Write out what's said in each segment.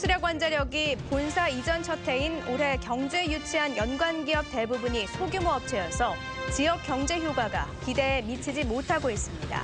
한국수력원자력이 본사 이전 첫 해인 올해 경주에 유치한 연관기업 대부분이 소규모 업체여서 지역 경제 효과가 기대에 미치지 못하고 있습니다.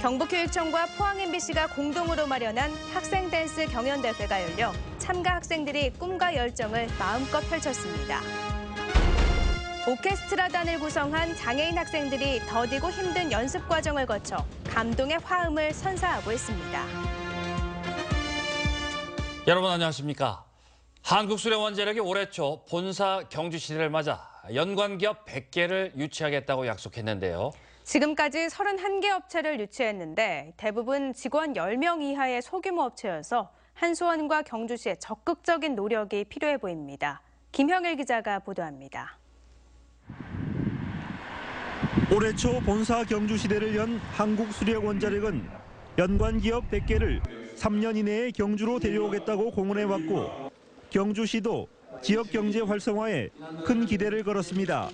경북교육청과 포항 MBC가 공동으로 마련한 학생 댄스 경연대회가 열려 참가 학생들이 꿈과 열정을 마음껏 펼쳤습니다. 오케스트라단을 구성한 장애인 학생들이 더디고 힘든 연습 과정을 거쳐 감동의 화음을 선사하고 있습니다. 여러분 안녕하십니까? 한국수력원자력이 올해 초 본사 경주 시대를 맞아 연관 기업 100개를 유치하겠다고 약속했는데요. 지금까지 31개 업체를 유치했는데 대부분 직원 10명 이하의 소규모 업체여서 한수원과 경주시의 적극적인 노력이 필요해 보입니다. 김형일 기자가 보도합니다. 올해 초 본사 경주 시대를 연 한국수력원자력은 연관 기업 100개를 3년 이내에 경주로 데려오겠다고 공언해 왔고 경주시도 지역 경제 활성화에 큰 기대를 걸었습니다.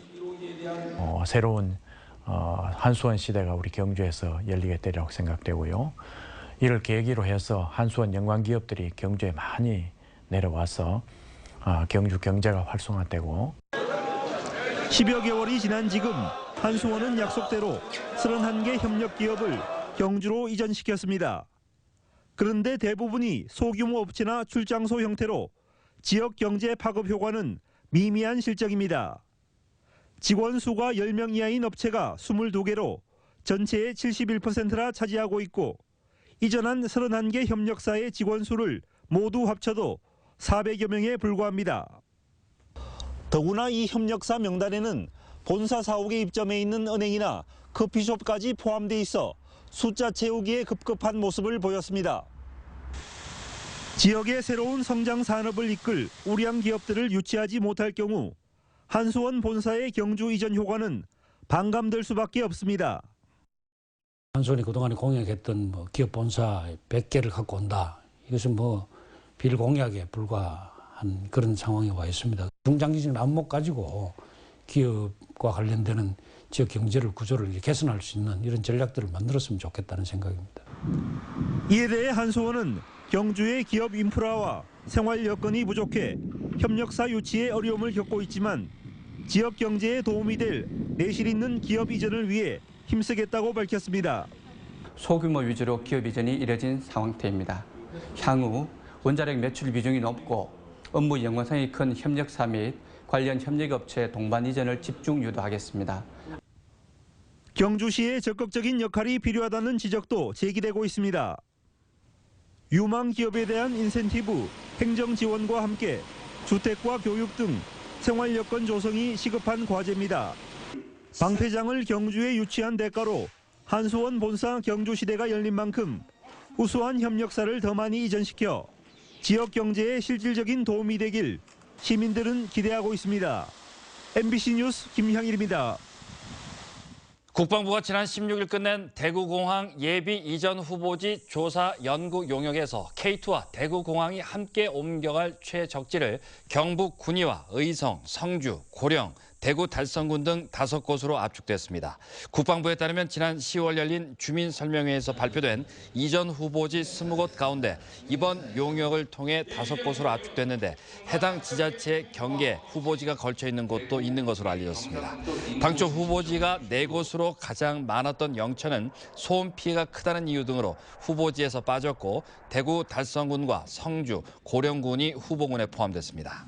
어, 새로운 어, 한수원 시대가 우리 경주에서 열리겠다고 생각되고요. 이를 계기로 해서 한수원 연관 기업들이 경주에 많이 내려와서 어, 경주 경제가 활성화되고 10여 개월이 지난 지금 한수원은 약속대로 31개 협력 기업을 경주로 이전시켰습니다. 그런데 대부분이 소규모 업체나 출장소 형태로 지역 경제 파급 효과는 미미한 실적입니다. 직원 수가 10명 이하인 업체가 22개로 전체의 71%나 차지하고 있고 이전한 31개 협력사의 직원 수를 모두 합쳐도 400여 명에 불과합니다. 더구나 이 협력사 명단에는 본사 사옥에 입점해 있는 은행이나 커피숍까지 포함돼 있어 숫자 채우기에 급급한 모습을 보였습니다. 지역의 새로운 성장 산업을 이끌 우량 기업들을 유치하지 못할 경우 한수원 본사의 경주 이전 효과는 반감될 수밖에 없습니다. 한손이 그동안에 공약했던 뭐 기업 본사 100개를 갖고 온다. 이것은 뭐 빌공약에 불과한 그런 상황에 와 있습니다. 중장기적인 안목 가지고 기업과 관련되는 지역 경제를 구조를 개선할 수 있는 이런 전략들을 만들었으면 좋겠다는 생각입니다. 이에 대해 한수원은 경주의 기업 인프라와 생활 여건이 부족해 협력사 유치에 어려움을 겪고 있지만 지역 경제에 도움이 될 내실 있는 기업 이전을 위해 힘쓰겠다고 밝혔습니다. 소규모 위주로 기업 이전이 이뤄진 상황태입니다. 향후 원자력 매출 비중이 높고 업무 연관성이 큰 협력사 및 관련 협력업체 동반 이전을 집중 유도하겠습니다. 경주시의 적극적인 역할이 필요하다는 지적도 제기되고 있습니다. 유망 기업에 대한 인센티브, 행정 지원과 함께 주택과 교육 등 생활 여건 조성이 시급한 과제입니다. 방 회장을 경주에 유치한 대가로 한수원 본사 경주시대가 열린 만큼 우수한 협력사를 더 많이 이전시켜 지역 경제에 실질적인 도움이 되길 시민들은 기대하고 있습니다. MBC 뉴스 김향일입니다. 국방부가 지난 16일 끝낸 대구공항 예비 이전 후보지 조사 연구 용역에서 K2와 대구공항이 함께 옮겨갈 최적지를 경북 군위와 의성, 성주, 고령, 대구 달성군 등 다섯 곳으로 압축됐습니다. 국방부에 따르면 지난 10월 열린 주민설명회에서 발표된 이전 후보지 20곳 가운데 이번 용역을 통해 다섯 곳으로 압축됐는데 해당 지자체 경계 후보지가 걸쳐 있는 곳도 있는 것으로 알려졌습니다. 당초 후보지가 네 곳으로 가장 많았던 영천은 소음 피해가 크다는 이유 등으로 후보지에서 빠졌고 대구 달성군과 성주, 고령군이 후보군에 포함됐습니다.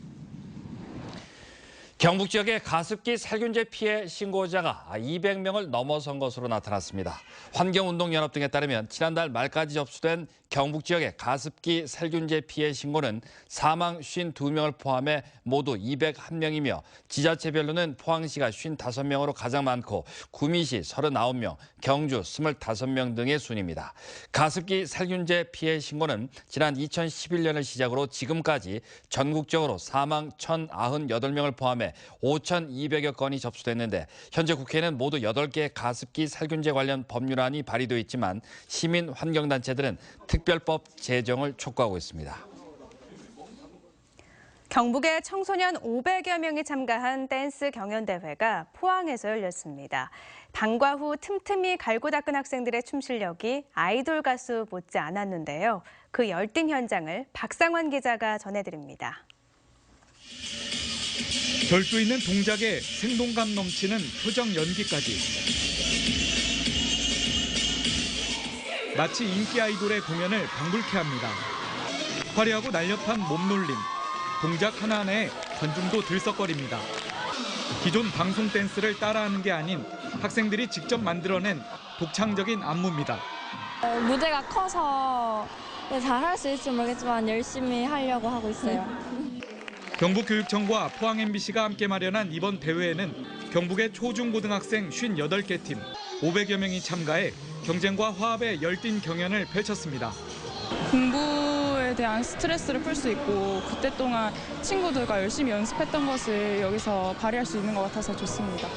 경북 지역의 가습기 살균제 피해 신고자가 200명을 넘어선 것으로 나타났습니다. 환경운동연합 등에 따르면 지난달 말까지 접수된 경북 지역의 가습기 살균제 피해 신고는 사망 52명을 포함해 모두 201명이며 지자체별로는 포항시가 55명으로 가장 많고 구미시 39명, 경주 25명 등의 순입니다. 가습기 살균제 피해 신고는 지난 2011년을 시작으로 지금까지 전국적으로 사망 1,098명을 포함해 5,200여 건이 접수됐는데 현재 국회에는 모두 8개 가습기 살균제 관련 법률안이 발의돼 있지만 시민 환경단체들은 특별법 제정을 촉구하고 있습니다. 경북의 청소년 500여 명이 참가한 댄스 경연대회가 포항에서 열렸습니다. 방과 후 틈틈이 갈고 닦은 학생들의 춤 실력이 아이돌 가수 못지 않았는데요. 그 열띤 현장을 박상환 기자가 전해드립니다. 별도 있는 동작에 생동감 넘치는 표정 연기까지. 마치 인기 아이돌의 공연을 방불케 합니다. 화려하고 날렵한 몸놀림, 동작 하나하나에 관중도 들썩거립니다. 기존 방송 댄스를 따라하는 게 아닌 학생들이 직접 만들어낸 독창적인 안무입니다. 어, 무대가 커서 잘 할 수 있을지 모르겠지만 열심히 하려고 하고 있어요. 경북교육청과 포항 MBC가 함께 마련한 이번 대회에는 경북의 초중고등학생 58개 팀 500여 명이 참가해 경쟁과 화합의 열띤 경연을 펼쳤습니다. 공부에 대한 스트레스를 풀 수 있고 그때 동안 친구들과 열심히 연습했던 것을 여기서 발휘할 수 있는 것 같아서 좋습니다.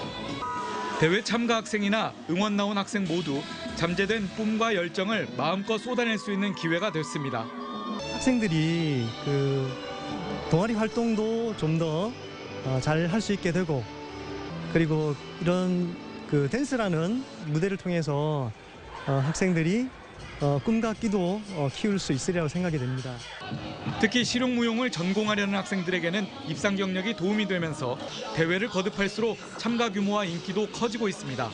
대회 참가 학생이나 응원 나온 학생 모두 잠재된 꿈과 열정을 마음껏 쏟아낼 수 있는 기회가 됐습니다. 학생들이 그 동아리 활동도 좀 더 잘 할 수 있게 되고 그리고 이런 그 댄스라는 무대를 통해서 어, 학생들이 어, 꿈과 끼도 어, 키울 수 있으리라고 생각이 됩니다. 특히 실용무용을 전공하려는 학생들에게는 입상 경력이 도움이 되면서 대회를 거듭할수록 참가 규모와 인기도 커지고 있습니다.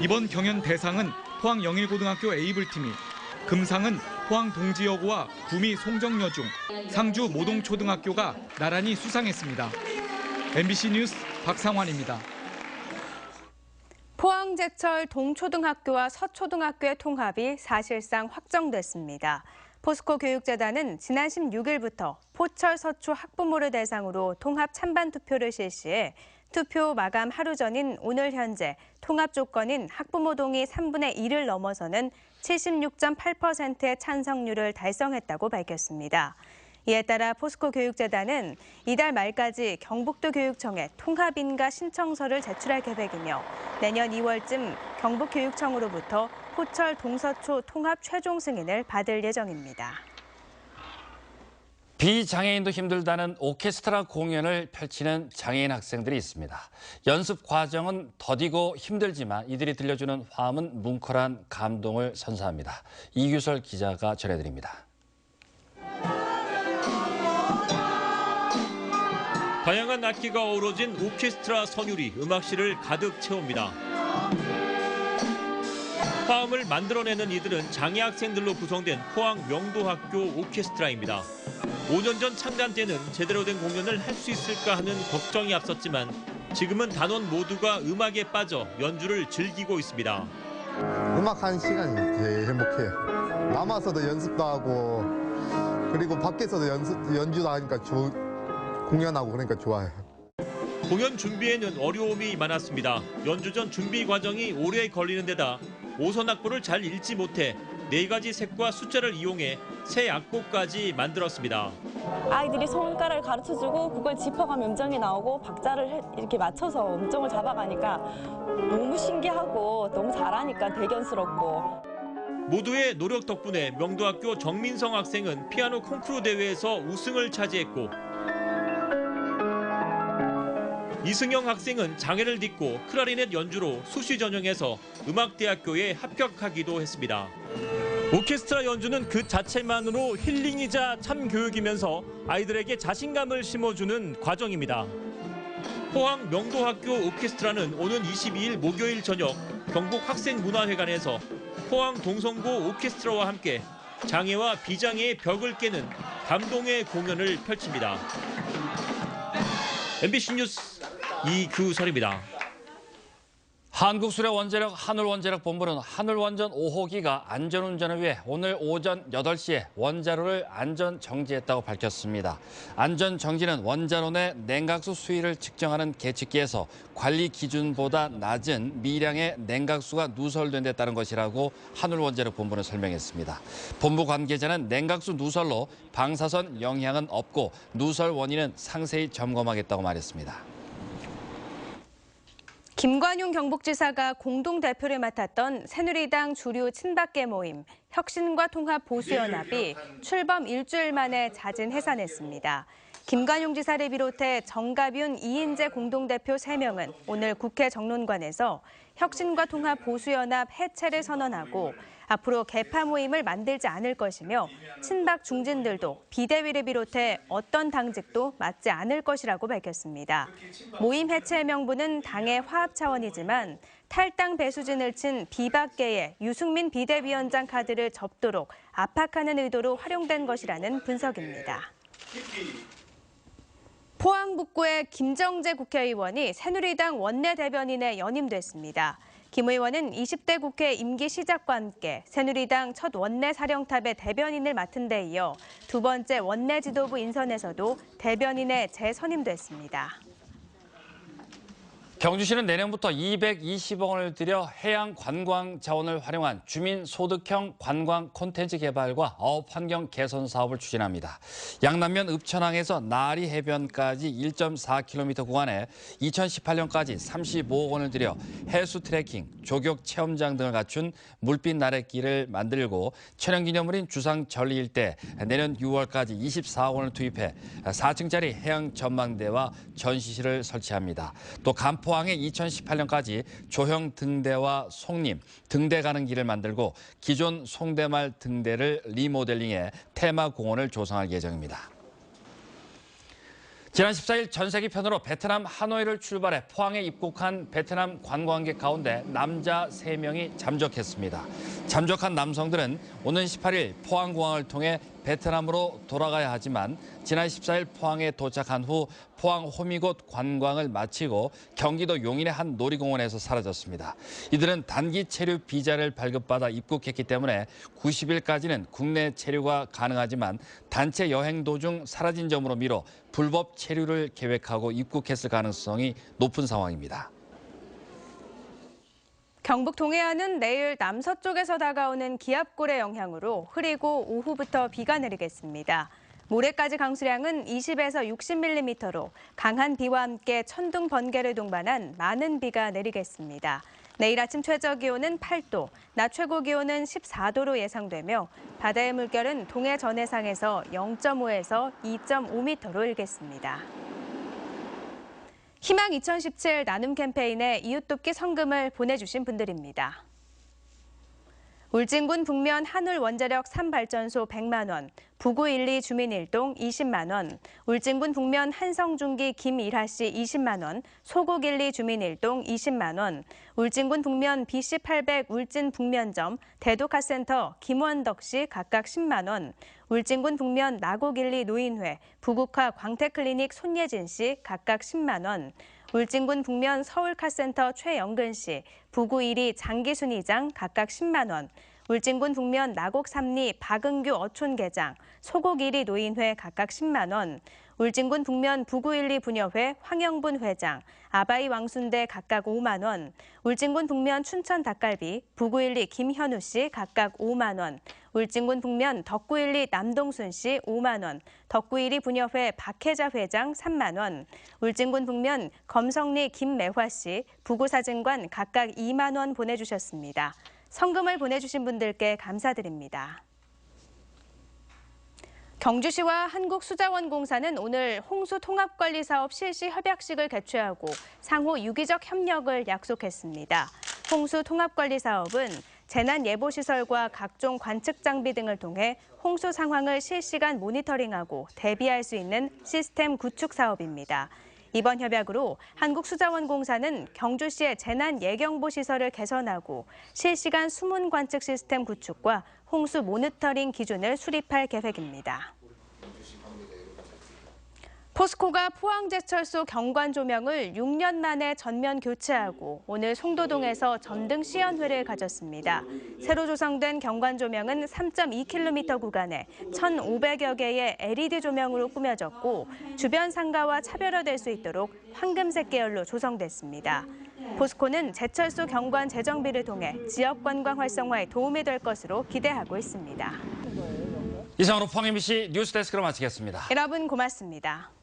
이번 경연 대상은 포항 영일고등학교 에이블팀이, 금상은 포항 동지여고와 구미 송정여중, 상주 모동초등학교가 나란히 수상했습니다. MBC 뉴스 박상환입니다. 포항 제철 동초등학교와 서초등학교의 통합이 사실상 확정됐습니다. 포스코 교육재단은 지난 16일부터 포철 서초 학부모를 대상으로 통합 찬반 투표를 실시해 투표 마감 하루 전인 오늘 현재 통합 조건인 학부모 동의 3분의 1을 넘어서는 76.8%의 찬성률을 달성했다고 밝혔습니다. 이에 따라 포스코 교육재단은 이달 말까지 경북도 교육청에 통합인가 신청서를 제출할 계획이며 내년 2월쯤 경북교육청으로부터 포철 동서초 통합 최종 승인을 받을 예정입니다. 비장애인도 힘들다는 오케스트라 공연을 펼치는 장애인 학생들이 있습니다. 연습 과정은 더디고 힘들지만 이들이 들려주는 화음은 뭉클한 감동을 선사합니다. 이규설 기자가 전해드립니다. 다양한 악기가 어우러진 오케스트라 선율이 음악실을 가득 채웁니다. 화음을 만들어내는 이들은 장애 학생들로 구성된 포항 명도학교 오케스트라입니다. 5년 전 창단 때는 제대로 된 공연을 할 수 있을까 하는 걱정이 앞섰지만 지금은 단원 모두가 음악에 빠져 연주를 즐기고 있습니다. 음악하는 시간이 제일 행복해요. 남아서도 연습도 하고 그리고 밖에서도 연습, 연주도 하니까 조, 공연하고 그러니까 좋아요. 공연 준비에는 어려움이 많았습니다. 연주 전 준비 과정이 오래 걸리는 데다 오선 악보를 잘 읽지 못해 네 가지 색과 숫자를 이용해 새 악보까지 만들었습니다. 아이들이 손가락을 가르쳐주고 그걸 짚어가면 음정이 나오고 박자를 해- 이렇게 맞춰서 음정을 잡아가니까 너무 신기하고 너무 잘하니까 대견스럽고 모두의 노력 덕분에 명도학교 정민성 학생은 피아노 콩쿠르 대회에서 우승을 차지했고 이승영 학생은 장애를 딛고 클라리넷 연주로 수시 전형에서 음악대학교에 합격하기도 했습니다. 오케스트라 연주는 그 자체만으로 힐링이자 참 교육이면서 아이들에게 자신감을 심어주는 과정입니다. 포항 명도학교 오케스트라는 오는 22일 목요일 저녁 경북 학생문화회관에서 포항 동성고 오케스트라와 함께 장애와 비장애의 벽을 깨는 감동의 공연을 펼칩니다. MBC 뉴스 이규설입니다. 한국수력 원자력 하늘원자력 본부는 하늘원전 5호기가 안전운전을 위해 오늘 오전 8시에 원자로를 안전 정지했다고 밝혔습니다. 안전 정지는 원자로 내 냉각수 수위를 측정하는 계측기에서 관리 기준보다 낮은 미량의 냉각수가 누설된 데 따른 것이라고 하늘원자력 본부는 설명했습니다. 본부 관계자는 냉각수 누설로 방사선 영향은 없고 누설 원인은 상세히 점검하겠다고 말했습니다. 김관용 경북지사가 공동대표를 맡았던 새누리당 주류 친박계 모임 혁신과 통합 보수연합이 출범 일주일 만에 자진 해산했습니다. 김관용 지사를 비롯해 정가윤, 이인재 공동대표 3명은 오늘 국회 정론관에서 혁신과 통합 보수연합 해체를 선언하고 앞으로 개파 모임을 만들지 않을 것이며 친박 중진들도 비대위를 비롯해 어떤 당직도 맡지 않을 것이라고 밝혔습니다. 모임 해체의 명분은 당의 화합 차원이지만 탈당 배수진을 친 비박계의 유승민 비대위원장 카드를 접도록 압박하는 의도로 활용된 것이라는 분석입니다. 포항 북구의 김정재 국회의원이 새누리당 원내대변인에 연임됐습니다. 김 의원은 20대 국회 임기 시작과 함께 새누리당 첫 원내 사령탑의 대변인을 맡은 데 이어 두 번째 원내 지도부 인선에서도 대변인에 재선임됐습니다. 경주시는 내년부터 220억 원을 들여 해양 관광 자원을 활용한 주민 소득형 관광 콘텐츠 개발과 어업 환경 개선 사업을 추진합니다. 양남면 읍천항에서 나리 해변까지 1.4km 구간에 2018년까지 35억 원을 들여 해수 트레킹, 조격 체험장 등을 갖춘 물빛 나래길을 만들고 천연기념물인 주상 전리 일대 내년 6월까지 24억 원을 투입해 4층짜리 해양 전망대와 전시실을 설치합니다. 또 간포 항에 2018년까지 조형 등대와 송림, 등대 가는 길을 만들고 기존 송대말 등대를 리모델링해 테마 공원을 조성할 예정입니다. 지난 14일 전 세계 편으로 베트남 하노이를 출발해 포항에 입국한 베트남 관광객 가운데 남자 3명이 잠적했습니다. 잠적한 남성들은 오는 18일 포항공항을 통해 베트남으로 돌아가야 하지만 지난 14일 포항에 도착한 후 포항 호미곶 관광을 마치고 경기도 용인의 한 놀이공원에서 사라졌습니다. 이들은 단기 체류 비자를 발급받아 입국했기 때문에 90일까지는 국내 체류가 가능하지만 단체 여행 도중 사라진 점으로 미뤄 불법 체류를 계획하고 입국했을 가능성이 높은 상황입니다. 경북 동해안은 내일 남서쪽에서 다가오는 기압골의 영향으로 흐리고 오후부터 비가 내리겠습니다. 모레까지 강수량은 20에서 60mm로 강한 비와 함께 천둥 번개를 동반한 많은 비가 내리겠습니다. 내일 아침 최저 기온은 8도, 낮 최고 기온은 14도로 예상되며 바다의 물결은 동해 전해상에서 0.5에서 2.5m로 일겠습니다. 희망 2017 나눔 캠페인에 이웃돕기 성금을 보내주신 분들입니다. 울진군 북면 한울 원자력 3발전소 100만 원, 부구 1, 2 주민 1동 20만 원, 울진군 북면 한성중기 김일하 씨 20만 원, 소곡 1, 2 주민 1동 20만 원, 울진군 북면 BC 800 울진 북면점 대도카센터 김원덕 씨 각각 10만 원, 울진군 북면 나곡 1, 2 노인회 부국화 광택클리닉 손예진 씨 각각 10만 원, 울진군 북면 서울카센터 최영근 씨, 부구 1위 장기순 이장 각각 10만 원, 울진군 북면 나곡 3리 박은규 어촌계장, 소곡 1위 노인회 각각 10만 원, 울진군 북면 부구 1리 분여회 황영분 회장, 아바이 왕순대 각각 5만 원, 울진군 북면 춘천 닭갈비 부구 1리 김현우 씨 각각 5만 원, 울진군 북면 덕구 1리 남동순 씨 5만 원, 덕구 1리 분여회 박혜자 회장 3만 원, 울진군 북면 검성리 김매화 씨 부구사진관 각각 2만 원 보내주셨습니다. 성금을 보내주신 분들께 감사드립니다. 경주시와 한국수자원공사는 오늘 홍수통합관리사업 실시 협약식을 개최하고 상호 유기적 협력을 약속했습니다. 홍수통합관리사업은 재난 예보 시설과 각종 관측 장비 등을 통해 홍수 상황을 실시간 모니터링하고 대비할 수 있는 시스템 구축 사업입니다. 이번 협약으로 한국수자원공사는 경주시의 재난 예경보 시설을 개선하고 실시간 수문 관측 시스템 구축과 홍수 모니터링 기준을 수립할 계획입니다. 포스코가 포항제철소 경관 조명을 6년 만에 전면 교체하고 오늘 송도동에서 전등 시연회를 가졌습니다. 새로 조성된 경관 조명은 3.2km 구간에 1,500여 개의 LED 조명으로 꾸며졌고 주변 상가와 차별화될 수 있도록 황금색 계열로 조성됐습니다. 포스코는 제철소 경관 재정비를 통해 지역 관광 활성화에 도움이 될 것으로 기대하고 있습니다. 이상으로 포항 MBC 뉴스데스크로 마치겠습니다. 여러분 고맙습니다.